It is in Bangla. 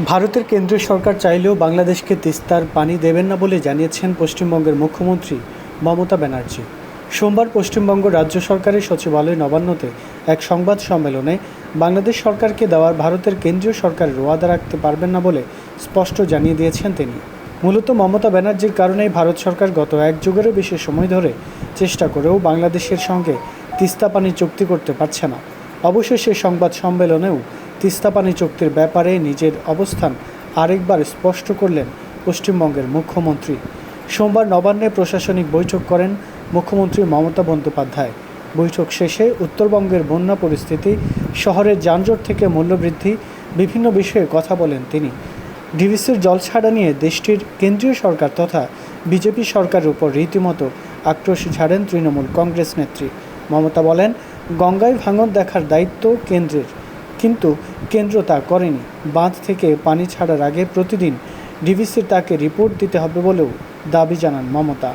ভারতের কেন্দ্রীয় সরকার চাইলেও বাংলাদেশকে তিস্তার পানি দেবেন না বলে জানিয়েছেন পশ্চিমবঙ্গের মুখ্যমন্ত্রী মমতা ব্যানার্জি। সোমবার পশ্চিমবঙ্গ রাজ্য সরকারের সচিবালয় নবান্নতে এক সংবাদ সম্মেলনে বাংলাদেশ সরকারকে দেওয়ার ভারতের কেন্দ্রীয় সরকারের ওয়াদা রাখতে পারবেন না বলে স্পষ্ট জানিয়ে দিয়েছেন তিনি। মূলত মমতা ব্যানার্জির কারণেই ভারত সরকার গত এক যুগেরও বেশি সময় ধরে চেষ্টা করেও বাংলাদেশের সঙ্গে তিস্তা পানি চুক্তি করতে পারছে না। অবশ্য অবশেষে সংবাদ সম্মেলনেও তিস্তা পানি চুক্তির ব্যাপারে নিজের অবস্থান আরেকবার স্পষ্ট করলেন পশ্চিমবঙ্গের মুখ্যমন্ত্রী। সোমবার নবান্নে প্রশাসনিক বৈঠক করেন মুখ্যমন্ত্রী মমতা বন্দ্যোপাধ্যায়। বৈঠক শেষে উত্তরবঙ্গের বন্যা পরিস্থিতি, শহরের যানজট থেকে মূল্যবৃদ্ধি, বিভিন্ন বিষয়ে কথা বলেন তিনি। ডিভিসির জল ছাড়া নিয়ে দেশটির কেন্দ্রীয় সরকার তথা বিজেপি সরকারের উপর রীতিমতো আক্রোশ ঝাড়েন তৃণমূল কংগ্রেস নেত্রী। মমতা বলেন, গঙ্গায় ভাঙন দেখার দায়িত্ব কেন্দ্রের। কিন্তু কেন্দ্র তা করেনি। বাঁধ থেকে পানি ছাড়ার আগে প্রতিদিন ডিভিসি তাকে রিপোর্ট দিতে হবে বলেও দাবি জানান মমতা।